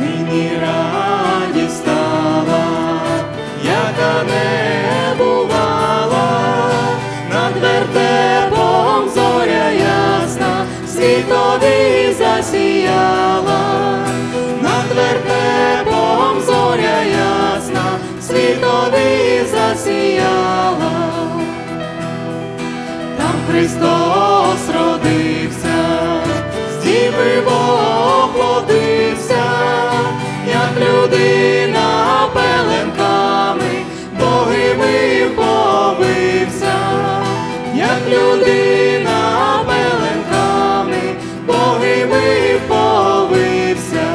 Нині радість стала, яка не бувала, над вертепом зоря ясна, світові засіяла, над вертепом зоря ясна, світові засіяла, там Христос родився діви воплотився, як людина пеленками, богими побився, як людина пеленками, богими побився.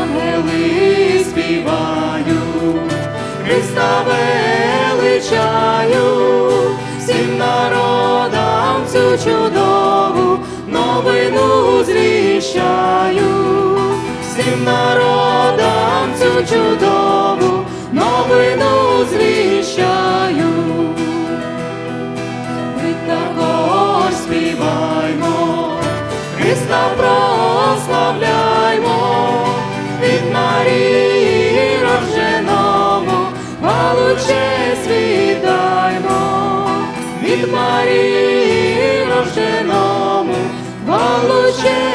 Ангели Христа величаю, всім народам цю чудову новину звіщаю, всім народам цю чудову новину звіщаю. Ми також співаймо, Христа прославляймо, від Марії рожденому, хвалу честь віддаймо, від Марії Vamos, Jesus.